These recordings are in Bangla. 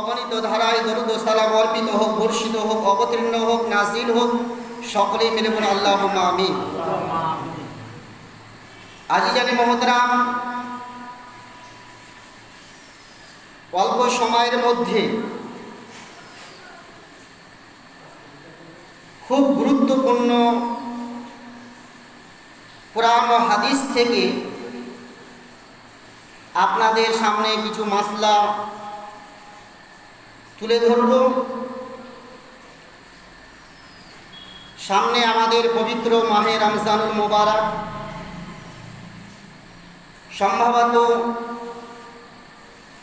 অগণিত ধারায় দরুদ সালাম অর্পিত হোক বর্ষিত হোক, অবতীর্ণ হোক, নাজিল হোক, সকলেই মিলে বলে আল্লাহ আমিন। আজি জানি মহতরাম, অল্প সময়ের মধ্যে খুব গুরুত্বপূর্ণ ও হাদিস থেকে আপনাদের সামনে কিছু মাসলা তুলে ধরব সামনে আমাদের পবিত্র মাহে রমজানুল মোবারক। সম্ভবত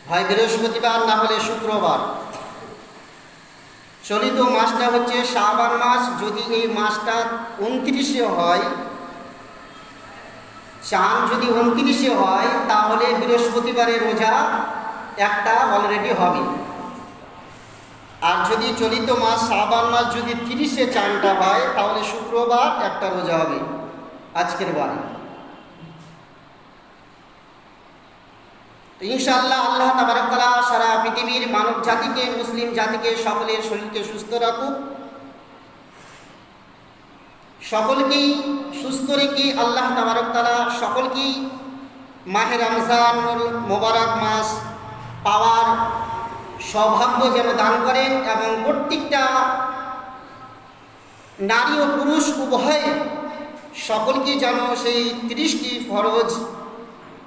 হয় বৃহস্পতিবার না হলে শুক্রবার। চলিত মাসটা হচ্ছে শাবান মাস। যদি এই মাসটা উনত্রিশে হয়, চাঁদ যদি উনত্রিশে হয়, তাহলে বৃহস্পতিবারের রোজা একটা অলরেডি হবে। আর যদি চলিত মাস শ্রাবণ মাস যদি তিরিশে চানটা হয়, তাহলে শুক্রবার একটা রোজা হবে। আজকের বার। তো ইনশাআল্লাহ আল্লাহ তাবারকালা সারা পৃথিবীর মানব জাতিকে, মুসলিম জাতিকে, সকলের শরীরকে সুস্থ রাখুক। সকলকেই সুস্থ রেখে আল্লাহ তাবারকালা সকলকেই মাহের রমজান, মোবারক মাস পাওয়ার সৌভাগ্য যেন দান করেন এবং প্রত্যেকটা নারী ও পুরুষ উভয় সকলকে যেন সেই ত্রিশটি ফরজ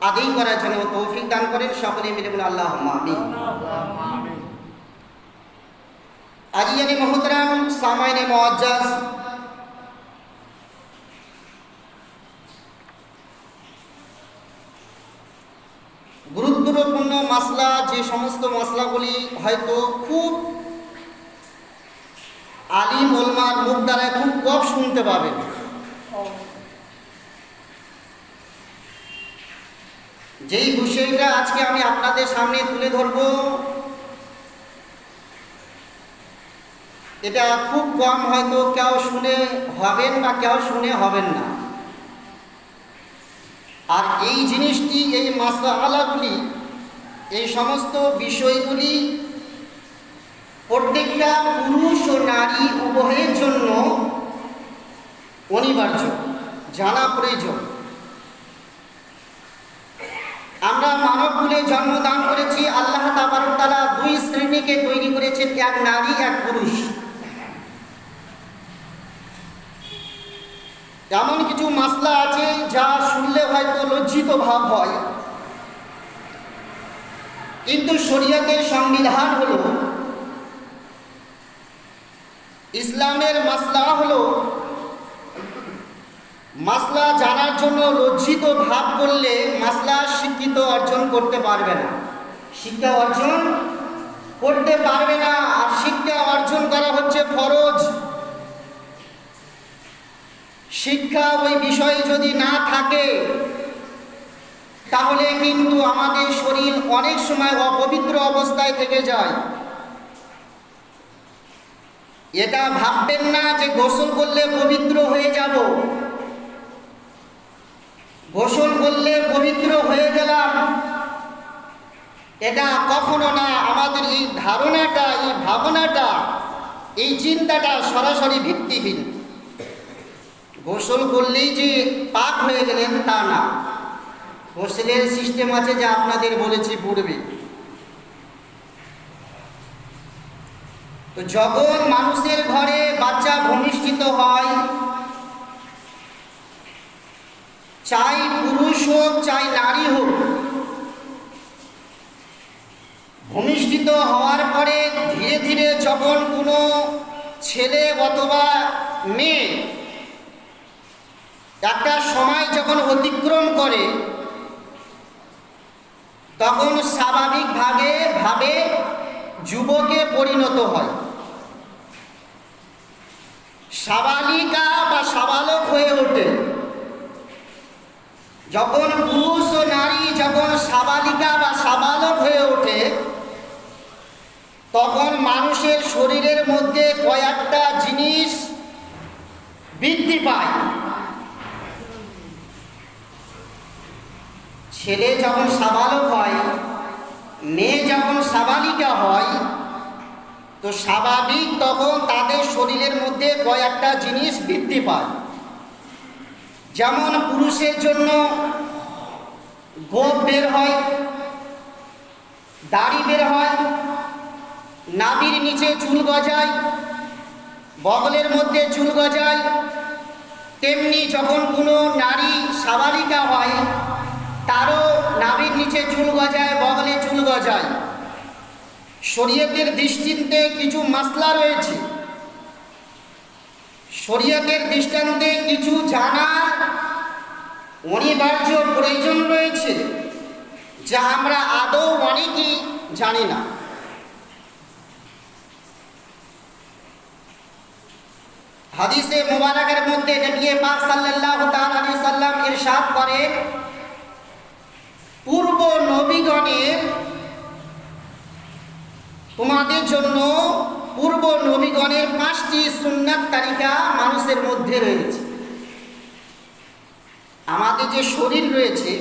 আদেই করার জন্য তৌফিক দান করেন। সকলে মিলে বলে আল্লাহ আজিয়ানি মহতরাম সামাইনে মজ্জাজ গুরুত্বপূর্ণ মাসলা যে সমস্ত মশলাগুলি হয়তো খুব আলিম ওলমার মুখ দ্বারায় খুব কম শুনতে পাবেন। যেই বিষয়টা আজকে আমি আপনাদের সামনে তুলে ধরব, এটা খুব কম হয়তো কেউ শুনে হবেন বা কেউ শুনে হবেন না। আর এই জিনিসটি, এই মাসালাগুলি এই সমস্ত বিষয়গুলি প্রত্যেকটা পুরুষ ও নারী উভয়ের জন্য অনিবার্য, জানা প্রয়োজন। আমরা মানবকুলে জন্মদান করেছি, আল্লাহ তালা দুই শ্রেণীকে তৈরি করেছেন, এক নারী, এক পুরুষ। এমন কিছু মাসলা আছে যা শুনলে হয়তো লজ্জিত ভাব হয়। কিন্তু শরীয়তের সংবিধান হল, ইসলামের মাসলা হল, মাসলা জানার জন্য লজ্জিত ভাব করলে মাসলা শিক্ষিত অর্জন করতে পারবে না। শিক্ষা অর্জন করতে পারবে না, আর শিক্ষা অর্জন করা হচ্ছে ফরজ। শিক্ষা ওই বিষয়ে যদি না থাকে তাহলে কিন্তু আমাদের শরীর অনেক সময় অপবিত্র অবস্থায় থেকে যায়। এটা ভাববেন না যে গোসল করলে পবিত্র হয়ে যাব। গোসল করলে পবিত্র হয়ে গেলাম। এটা কখনো না, আমাদের এই ধারণাটা, এই ভাবনাটা, এই চিন্তাটা সরাসরি ভিত্তিহীন। গোসল করলেই যে পাক হয়ে গেলেন তা না। গোসলের সিস্টেম আছে যা আপনাদের বলেছি পূর্বে। তো যখন মানুষের ঘরে বাচ্চা ভূমিষ্ঠিত হয়, চাই পুরুষ হোক, চাই নারী হোক, ভূমিষ্ঠিত হওয়ার পরে ধীরে ধীরে যখন কোনো ছেলে অথবা মেয়ে একটা সময় যখন অতিক্রম করে তখন স্বাভাবিকভাবে ভাবে যুবকে পরিণত হয়। সাবালিকা বা সাবালক হয়ে ওঠে। যখন পুরুষ ও নারী যখন সাবালিকা বা সাবালক হয়ে ওঠে, তখন মানুষের শরীরের মধ্যে কয়েকটা জিনিস বৃদ্ধি পায়। ছেলে যখন সাবালক হয়, মেয়ে যখন সাবালিকা হয়, তো স্বাভাবিক তখন তাদের শরীরের মধ্যে কয়েকটা জিনিস বৃদ্ধি পায়। যেমন পুরুষের জন্য গোপ বের হয়, দাড়ি বের হয় নাবির নিচে চুল গজায়, বগলের মধ্যে চুল গজায়, তেমনি যখন কোনো নারী সাবালিকা হয় তারও নাভির নিচে চুল গজায়, বগলে চুল গজায়। শরীয়তের দৃষ্টিতে কিছু মাসলা রয়েছে। শরীয়তের দৃষ্টান্তে কিছু জানার অনিবার্য প্রয়োজন রয়েছে, যা আমরা আদৌ অনেকেই জানি না। হাদিসে মোবারকের মধ্যে নবী পাক সাল্লাল্লাহু তাআলা আলাইহি সাল্লাম ইরশাদ করেন নবীগণের তোমাদের জন্য পূর্ব নবীগণের পাঁচটি সুন্নাত তালিকা মানুষের মধ্যে রয়েছে। আমাদের যে শরীর রয়েছে,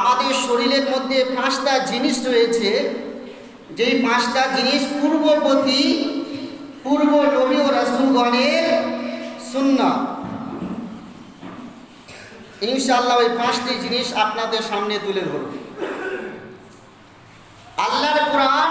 আমাদের শরীরের মধ্যে পাঁচটা জিনিস রয়েছে। যেই পাঁচটা জিনিস পূর্ববর্তী, পূর্ব নবী ও রাসুলগণের সুন্না ইনশাল্লাহ ওই পাঁচটি জিনিস আপনাদের সামনে তুলে ধরুন আল্লাহর কোরআন